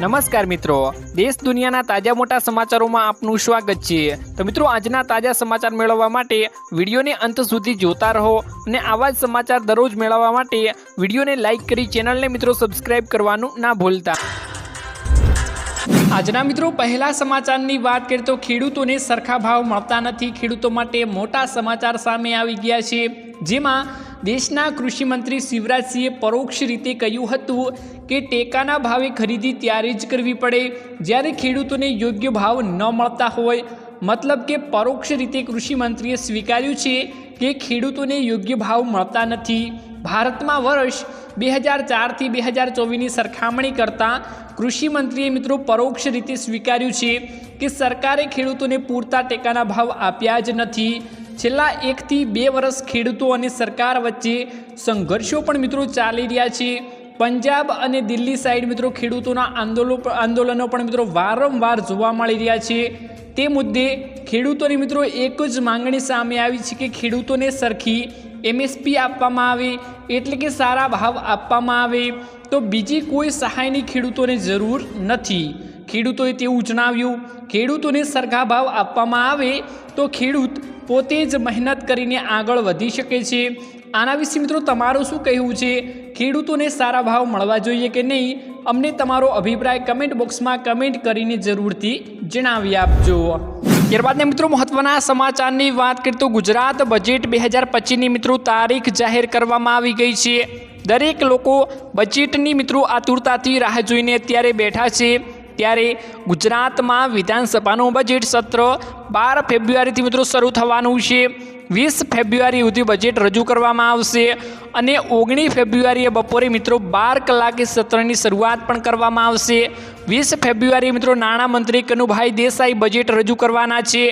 નમસ્કાર મિત્રો. દેશ દુનિયાના તાજા મોટા સમાચારોમાં આપનું સ્વાગત છે. તો મિત્રો, આજના તાજા સમાચાર મેળવવા માટે વિડીયોને અંત સુધી જોતા રહો અને આવા જ સમાચાર દરરોજ મેળવવા માટે વિડીયોને લાઇક કરી ચેનલને મિત્રો સબસ્ક્રાઇબ કરવાનું ના ભૂલતા. આજના મિત્રો, પહેલા સમાચારની વાત કરીએ તો ખેડૂતોને સરખા ભાવ મળતા નથી. ખેડૂતો માટે મોટા સમાચાર સામે આવી ગયા છે. જેમાં દેશના કૃષિમંત્રી શિવરાજસિંહે પરોક્ષ રીતે કહ્યું હતું કે ટેકાના ભાવે ખરીદી ત્યારે જ કરવી પડે જ્યારે ખેડૂતોને યોગ્ય ભાવ ન મળતા હોય. મતલબ કે પરોક્ષ રીતે કૃષિમંત્રીએ સ્વીકાર્યું છે કે ખેડૂતોને યોગ્ય ભાવ મળતા નથી. ભારતમાં વર્ષ બે હજાર ચારથી બે હજાર ચોવીસની સરખામણી કરતાં કૃષિમંત્રીએ મિત્રો પરોક્ષ રીતે સ્વીકાર્યું છે કે સરકારે ખેડૂતોને પૂરતા ટેકાના ભાવ આપ્યા જ નથી. છેલ્લા એકથી બે વર્ષ ખેડૂતો અને સરકાર વચ્ચે સંઘર્ષો પણ મિત્રો ચાલી રહ્યા છે. પંજાબ અને દિલ્હી સાઈડ મિત્રો ખેડૂતોના આંદોલનો આંદોલનો પણ મિત્રો વારંવાર જોવા મળી રહ્યા છે. તે મુદ્દે ખેડૂતોની મિત્રો એક જ માંગણી સામે આવી છે કે ખેડૂતોને સરખી એમએસપી આપવામાં આવે, એટલે કે સારા ભાવ આપવામાં આવે. તો બીજી કોઈ સહાયની ખેડૂતોને જરૂર નથી. ખેડૂતોએ તેવું જણાવ્યું, ખેડૂતોને સરખા ભાવ આપવામાં આવે તો ખેડૂત પોતે જ મહેનત કરીને આગળ વધી શકે છે. આના વિશે મિત્રો તમારું શું કહેવું છે? ખેડૂતોને સારા ભાવ મળવા જોઈએ કે નહીં? અમને તમારો અભિપ્રાય કમેન્ટ બોક્સમાં કમેન્ટ કરીને જરૂરથી જણાવી આપજો. ત્યારબાદના મિત્રો મહત્વના સમાચારની વાત કરીએ તો ગુજરાત બજેટ બે હજાર પચીસની મિત્રો તારીખ જાહેર કરવામાં આવી ગઈ છે. દરેક લોકો બજેટની મિત્રો આતુરતાથી રાહ જોઈને અત્યારે બેઠા છે. ત્યારે ગુજરાતમાં વિધાનસભાનું બજેટ સત્ર બાર ફેબ્રુઆરીથી મિત્રો શરૂ થવાનું છે. વીસ ફેબ્રુઆરી સુધી બજેટ રજૂ કરવામાં આવશે અને ઓગણીસ ફેબ્રુઆરીએ બપોરે મિત્રો બાર કલાકે સત્રની શરૂઆત પણ કરવામાં આવશે. વીસ ફેબ્રુઆરી મિત્રો નાણામંત્રી કનુભાઈ દેસાઈ બજેટ રજૂ કરવાના છે.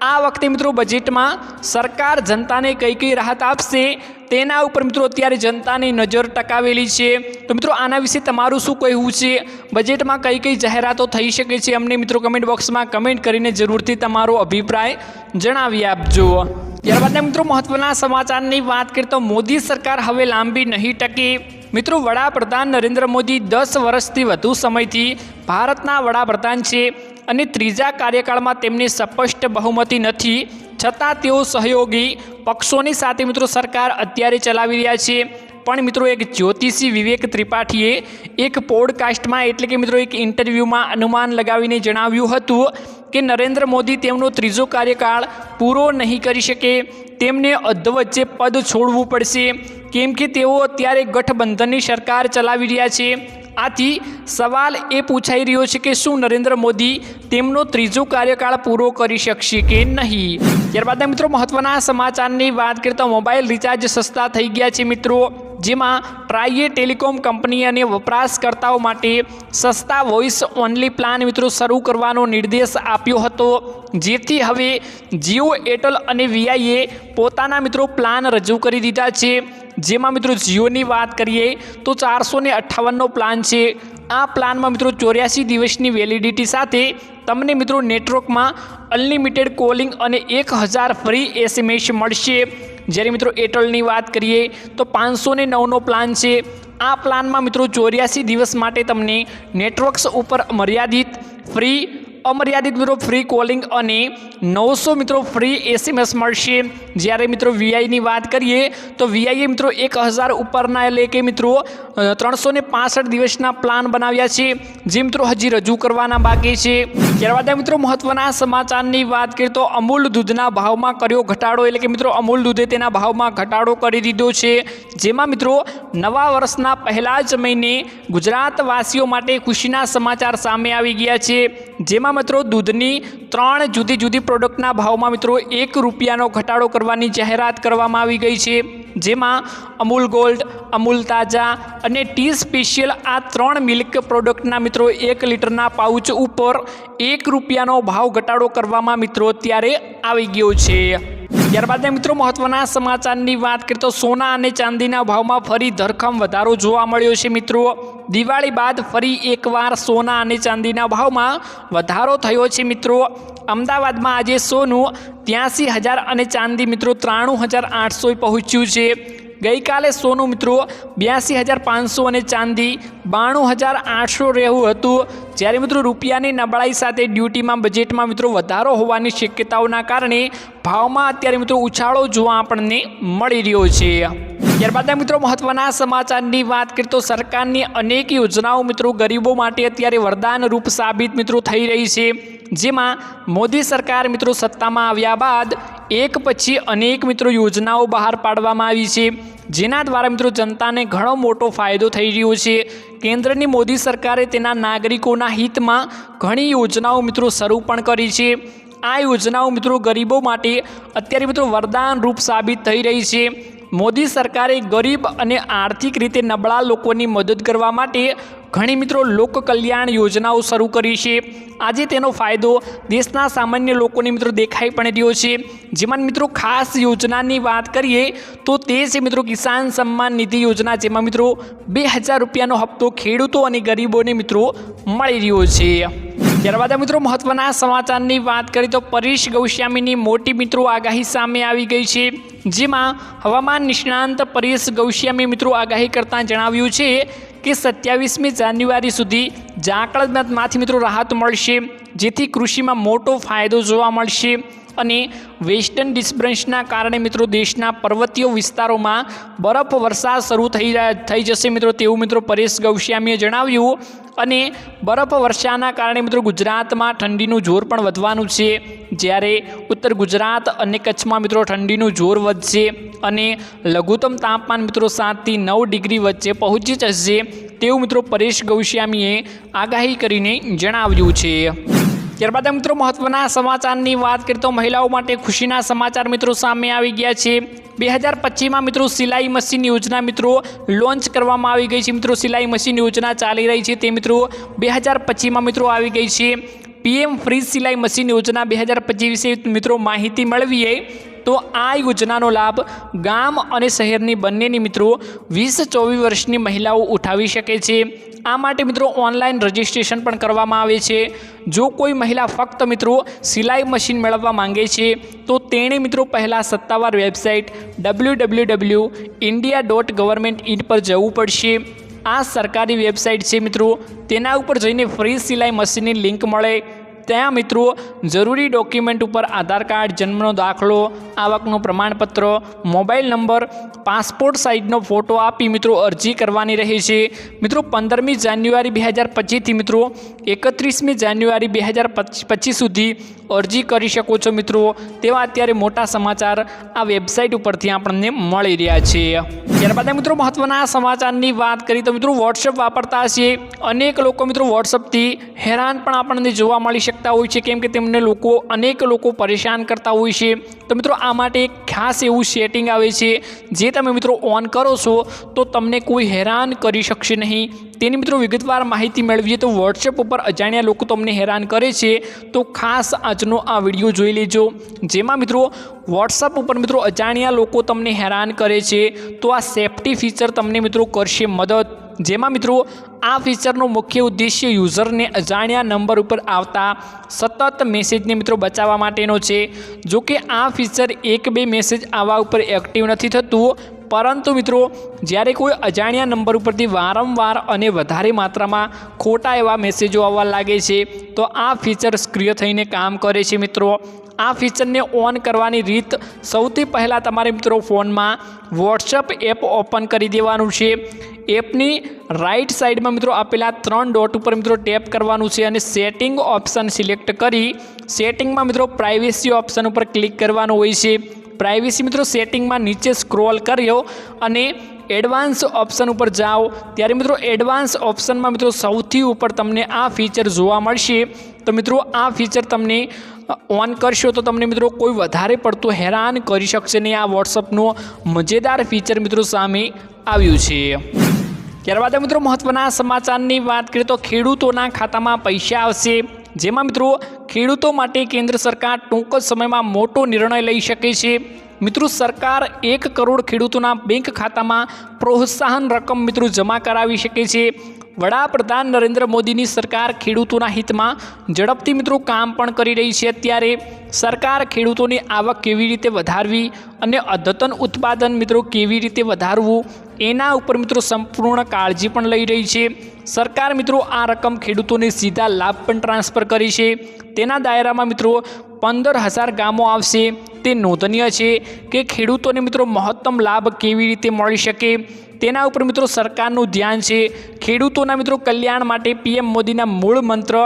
આ વખતે મિત્રો બજેટમાં સરકાર જનતાને કઈ કઈ રાહત આપશે તેના ઉપર મિત્રો અત્યારે જનતાની નજર ટકાવેલી છે. તો મિત્રો આના વિશે તમારું શું કહેવું છે? બજેટમાં કઈ કઈ જાહેરાતો થઈ શકે છે? અમને મિત્રો કમેન્ટ બોક્સમાં કમેન્ટ કરીને જરૂરથી તમારો અભિપ્રાય જણાવી આપજો. ત્યારબાદના મિત્રો મહત્વના સમાચારની વાત કરીએ તો મોદી સરકાર હવે લાંબી નહીં ટકી. મિત્રો, વડાપ્રધાન નરેન્દ્ર મોદી દસ વર્ષથી વધુ સમયથી ભારતના વડાપ્રધાન છે અને ત્રીજા કાર્યકાળમાં તેમની સ્પષ્ટ બહુમતી નથી. છતાં તેઓ સહયોગી પક્ષોની સાથે મિત્રો સરકાર અત્યારે ચલાવી રહ્યા છે. પણ મિત્રો, એક જ્યોતિષી વિવેક ત્રિપાઠીએ એક પોડકાસ્ટમાં એટલે કે મિત્રો એક ઇન્ટરવ્યૂમાં અનુમાન લગાવીને જણાવ્યું હતું કે નરેન્દ્ર મોદી તેમનો ત્રીજો કાર્યકાળ પૂરો નહીં કરી શકે, તેમને અધવચ્ચે પદ છોડવું પડશે. કેમ કે તેઓ અત્યારે ગઠબંધનની સરકાર ચલાવી રહ્યા છે. આથી સવાલ એ પૂછાઈ રહ્યો છે કે શું નરેન્દ્ર મોદી તેમનો ત્રીજો કાર્યકાળ પૂરો કરી શકશે કે નહીં? ત્યારબાદ મિત્રો, મહત્વના સમાચારની વાત કરીએ મોબાઈલ રિચાર્જ સસ્તા થઈ ગયા છે મિત્રો, જેમાં ટ્રાઈએ ટેલિકોમ કંપની અને વપરાશકર્તાઓ માટે સસ્તા વોઇસ ઓનલી પ્લાન મિત્રો શરૂ કરવાનો નિર્દેશ આપ્યો હતો, જેથી હવે જીઓ, એરટેલ અને વીઆઈએ પોતાના મિત્રો પ્લાન રજૂ કરી દીધા છે. જેમાં મિત્રો જીઓની વાત કરીએ તો ચારસો ને અઠ્ઠાવનનો પ્લાન છે. આ પ્લાનમાં મિત્રો ચોર્યાસી દિવસની વેલિડિટી સાથે તમને મિત્રો નેટવર્કમાં અનલિમિટેડ કોલિંગ અને એક હજાર ફ્રી એસએમએસ મળશે. જ્યારે મિત્રો એરટેલની વાત કરીએ તો પાંચસો ને નવનો પ્લાન છે. આ પ્લાનમાં મિત્રો ચોર્યાસી દિવસ માટે તમને નેટવર્ક્સ ઉપર મર્યાદિત ફ્રી અમર્યાદિત મિત્રો ફ્રી કોલિંગ અને નવસો મિત્રો ફ્રી એસએમએસ મળશે. જ્યારે મિત્રો વીઆઈની વાત કરીએ, તો વીઆઈએ મિત્રો એક હજાર ઉપરના એટલે કે મિત્રો ત્રણસો પાસઠ દિવસના પ્લાન બનાવ્યા છે. જે મિત્રો હજી રજૂ કરવાના બાકી છે. ત્યારબાદ મિત્રો મહત્વના સમાચારની વાત કરીએ તો અમૂલ દૂધના ભાવમાં કર્યો ઘટાડો. એટલે કે મિત્રો અમૂલ દૂધે તેના ભાવમાં ઘટાડો કરી દીધો છે. જેમાં મિત્રો નવા વર્ષના પહેલા જ મહિને ગુજરાતવાસીઓ માટે ખુશીના સમાચાર સામે આવી ગયા છે. જેમાં મિત્રો, દૂધની ત્રણ જુદી જુદી પ્રોડક્ટના ભાવમાં મિત્રો, એક રૂપિયાનો ઘટાડો કરવાની જાહેરાત કરવામાં આવી ગઈ છે. જેમાં અમૂલ ગોલ્ડ અમૂલ તાજા અને ટી સ્પેશિયલ આ ત્રણ મિલ્ક પ્રોડક્ટના મિત્રો, એક લીટરના પાઉચ ઉપર એક રૂપિયાનો ભાવ ઘટાડો કરવામાં મિત્રો, અત્યારે આવી ગયો છે. ત્યારબાદ મિત્રો મહત્વના સમાચારની વાત કરીએ તો સોના અને ચાંદીના ભાવમાં ફરી ધરખમ વધારો જોવા મળ્યો છે મિત્રો. દિવાળી બાદ ફરી એકવાર સોના અને ચાંદીના ભાવમાં વધારો થયો છે મિત્રો. અમદાવાદમાં આજે સોનું ત્યાંસી હજાર અને ચાંદી મિત્રો ત્રાણું હજાર આઠસો પહોંચ્યું છે. ગઈકાલે સોનું મિત્રો બ્યાસી હજાર પાંચસો અને ચાંદી બાણું હજાર આઠસો રહેવું હતું. જ્યારે મિત્રો રૂપિયાની નબળાઈ સાથે ડ્યુટીમાં, બજેટમાં મિત્રો વધારો હોવાની શક્યતાઓના કારણે ભાવમાં અત્યારે મિત્રો ઉછાળો જોવા આપણને મળી રહ્યો છે. ત્યારબાદ મિત્રો મહત્વના સમાચારની વાત કરીએ તો સરકારની અનેક યોજનાઓ મિત્રો ગરીબો માટે અત્યારે વરદાન રૂપ સાબિત મિત્રો થઈ રહી છે. જેમાં મોદી સરકાર મિત્રો સત્તામાં આવ્યા બાદ એક પછી અનેક મિત્રો યોજનાઓ બહાર પાડવામાં આવી છે, જેના દ્વારા મિત્રો જનતાને ઘણો મોટો ફાયદો થઈ રહ્યો છે. કેન્દ્રની મોદી સરકારે તેના નાગરિકોના હિતમાં ઘણી યોજનાઓ મિત્રો શરૂ પણ કરી છે. આ યોજનાઓ મિત્રો ગરીબો માટે અત્યારે મિત્રો વરદાન રૂપ સાબિત થઈ રહી છે. મોદી સરકારે ગરીબ અને આર્થિક રીતે નબળા લોકોની મદદ કરવા માટે ઘણી મિત્રો લોક કલ્યાણ યોજનાઓ શરૂ કરી છે. આજે તેનો ફાયદો દેશના સામાન્ય લોકોને મિત્રો દેખાઈ પણ રહ્યો છે. જેમાં મિત્રો ખાસ યોજનાની વાત કરીએ તો તે છે મિત્રો કિસાન સન્માન નિધિ યોજના, જેમાં મિત્રો બે હજાર રૂપિયાનો હપ્તો ખેડૂતો અને ગરીબોને મિત્રો મળી રહ્યો છે. ત્યારબાદ મિત્રો મહત્વના સમાચારની વાત કરીએ તો પરેશ ગૌસ્વામીની મોટી મિત્રો આગાહી સામે આવી ગઈ છે. જેમાં હવામાન નિષ્ણાંત પરેશ ગૌસ્વામી મિત્રો આગાહી કરતાં જણાવ્યું છે કે સત્યાવીસમી જાન્યુઆરી સુધી ઝાકળમાંથી મિત્રો રાહત મળશે, જેથી કૃષિમાં મોટો ફાયદો જોવા મળશે. અને વેસ્ટર્ન ડિસ્ટર્બન્સના કારણે મિત્રો દેશના પર્વતીય વિસ્તારોમાં બરફ વરસાદ શરૂ થઈ થઈ જશે મિત્રો તેવું મિત્રો પરેશ ગૌશ્યામીએ જણાવ્યું. અને બરફ વર્ષાના કારણે મિત્રો ગુજરાતમાં ઠંડીનું જોર પણ વધવાનું છે. જ્યારે ઉત્તર ગુજરાત અને કચ્છમાં મિત્રો ઠંડીનું જોર વધશે અને લઘુત્તમ તાપમાન મિત્રો સાતથી નવ ડિગ્રી વચ્ચે પહોંચી જશે તેવું મિત્રો પરેશ ગૌશ્યામીએ આગાહી કરીને જણાવ્યું છે. ત્યારબાદ મિત્રો મહત્વના સમાચારની વાત કરીએ તો મહિલાઓ માટે ખુશીના સમાચાર મિત્રો સામે આવી ગયા છે. બે હજાર પચીસમાં મિત્રો સિલાઈ મશીન યોજના મિત્રો લોન્ચ કરવામાં આવી ગઈ છે. મિત્રો સિલાઈ મશીન યોજના ચાલી રહી છે. તે મિત્રો બે હજાર પચીસમાં મિત્રો આવી ગઈ છે. પીએમ ફ્રી સિલાઈ મશીન યોજના બે હજાર પચીસ વિશે મિત્રો માહિતી મેળવીએ. તો આ યોજનાનો લાભ ગામ અને શહેરની બંનેની મિત્રો વીસ ચોવીસ વર્ષની મહિલાઓ ઉઠાવી શકે છે. આ માટે મિત્રો ઓનલાઈન રજિસ્ટ્રેશન પણ કરવામાં આવે છે. જો કોઈ મહિલા ફક્ત મિત્રો સિલાઈ મશીન મેળવવા માંગે છે, તો તેણે મિત્રો પહેલાં સત્તાવાર website W W W India dot government in પર જવું પડશે. આ સરકારી વેબસાઇટ છે મિત્રો. તેના ઉપર જઈને ફ્રી સિલાઈ મશીનની લિંક મળે. ત્યાં મિત્રો જરૂરી ડોક્યુમેન્ટ ઉપર આધાર કાર્ડ, જન્મનો દાખલો, આવકનું પ્રમાણપત્ર, મોબાઈલ નંબર, પાસપોર્ટ સાઇઝનો ફોટો આપી મિત્રો અરજી કરવાની રહે છે. મિત્રો પંદરમી જાન્યુઆરી બે હજાર પચીસથી મિત્રો એકત્રીસમી જાન્યુઆરી બે હજાર પચીસ સુધી અરજી કરી શકો છો મિત્રો. તેવા અત્યારે મોટા સમાચાર આ વેબસાઇટ ઉપરથી આપણને મળી રહ્યા છે. ત્યારબાદ મિત્રો મહત્વના સમાચારની વાત કરીએ તો મિત્રો વોટ્સઅપ વાપરતા હશે. અનેક લોકો મિત્રો વોટ્સઅપથી હેરાન પણ આપણને જોવા મળી શકતા હોય છે. કેમ કે તેમને લોકો અનેક લોકો પરેશાન કરતા હોય છે. તો મિત્રો આ માટે એક ખાસ એવું સેટિંગ આવે છે. જે તમે મિત્રો ઓન કરો છો તો તમને કોઈ હેરાન કરી શકશે નહીં. તેની મિત્રો વિગતવાર માહિતી મેળવીએ તો વોટ્સએપ ઉપર અજાણ્યા લોકો તમને હેરાન કરે છે. તો ખાસ આજનો આ વીડિયો જોઈ લેજો. જેમાં મિત્રો વોટ્સઅપ ઉપર મિત્રો અજાણ્યા લોકો તમને હેરાન કરે છે. તો આ સેફ્ટી ફીચર તમને મિત્રો કરશે મદદ. જેમાં મિત્રો આ ફીચરનો મુખ્ય ઉદ્દેશ્ય યુઝરને અજાણ્યા નંબર ઉપર આવતા સતત મેસેજને મિત્રો બચાવવા માટેનો છે. જો કે આ ફીચર એક બે મેસેજ આવા ઉપર એક્ટિવ નથી થતું. પરંતુ મિત્રો, જ્યારે કોઈ અજાણ્યા નંબર ઉપરથી વારંવાર અને વધારે માત્રામાં ખોટા એવા મેસેજો આવવા લાગે છે, તો આ ફીચર સક્રિય થઈને કામ કરે છે મિત્રો. આ ફીચરને ઓન કરવાની રીત સૌથી પહેલાં તમારે મિત્રો ફોનમાં વોટ્સઅપ એપ ઓપન કરી દેવાનું છે. એપની રાઈટ સાઈડમાં મિત્રો આપેલા ત્રણ ડોટ ઉપર મિત્રો ટેપ કરવાનું છે અને સેટિંગ ઓપ્શન સિલેક્ટ કરી. સેટિંગમાં મિત્રો પ્રાઇવેસી ઓપ્શન ઉપર ક્લિક કરવાનું હોય છે. પ્રાઇવેસી મિત્રો સેટિંગમાં નીચે સ્ક્રોલ કર્યો અને એડવાન્સ ઓપ્શન ઉપર જાઓ. ત્યારે મિત્રો એડવાન્સ ઓપ્શનમાં મિત્રો, સૌથી ઉપર તમને આ ફીચર જોવા મળશે. તો મિત્રો, આ ફીચર તમને ઓન કરશો તો તમને મિત્રો, કોઈ વધારે પડતું હેરાન કરી શકશે નહીં. આ વોટ્સઅપનો મજેદાર ફીચર મિત્રો સામે આવ્યું છે. ત્યારબાદ મિત્રો મહત્ત્વના સમાચારની વાત કરીએ તો ખેડૂતોના ખાતામાં પૈસા આવશે. જેમાં મિત્રો ખેડૂતો માટે કેન્દ્ર સરકાર ટૂંક જ સમયમાં મોટો નિર્ણય લઈ શકે છે. મિત્રો સરકાર એક કરોડ ખેડૂતોના બેંક ખાતામાં પ્રોત્સાહન રકમ મિત્રો જમા કરાવી શકે છે. વડાપ્રધાન નરેન્દ્ર મોદીની સરકાર ખેડૂતોના હિતમાં ઝડપથી મિત્રો કામ પણ કરી રહી છે અત્યારે. સરકાર ખેડૂતોની આવક કેવી રીતે વધારવી અને અદ્યતન ઉત્પાદન મિત્રો કેવી રીતે વધારવું એના ઉપર મિત્રો સંપૂર્ણ કાળજી પણ લઈ રહી છે. સરકાર મિત્રો આ રકમ ખેડૂતોને સીધા લાભ પણ ટ્રાન્સફર કરી છે. તેના દાયરામાં મિત્રો પંદર હજાર ગામો આવશે. તે નોંધનીય છે કે ખેડૂતોને મિત્રો મહત્તમ લાભ કેવી રીતે મળી શકે? તેના ઉપર મિત્રો સરકારનું ધ્યાન છે. ખેડૂતોના મિત્રો કલ્યાણ માટે પીએમ મોદીના મૂળ મંત્ર,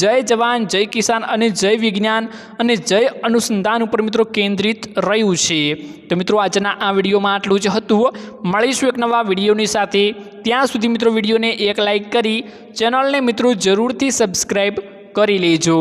જય જવાન, જય કિસાન અને જય વિજ્ઞાન અને જય અનુસંધાન ઉપર મિત્રો કેન્દ્રિત રહ્યું છે. તો મિત્રો આજના આ વિડીયોમાં આટલું જ હતું મળીશું એક નવા વિડીયોની સાથે. ત્યાં સુધી મિત્રો વિડીયોને એક લાઇક કરી, ચેનલને મિત્રો જરૂરથી સબસ્ક્રાઈબ કરી લેજો.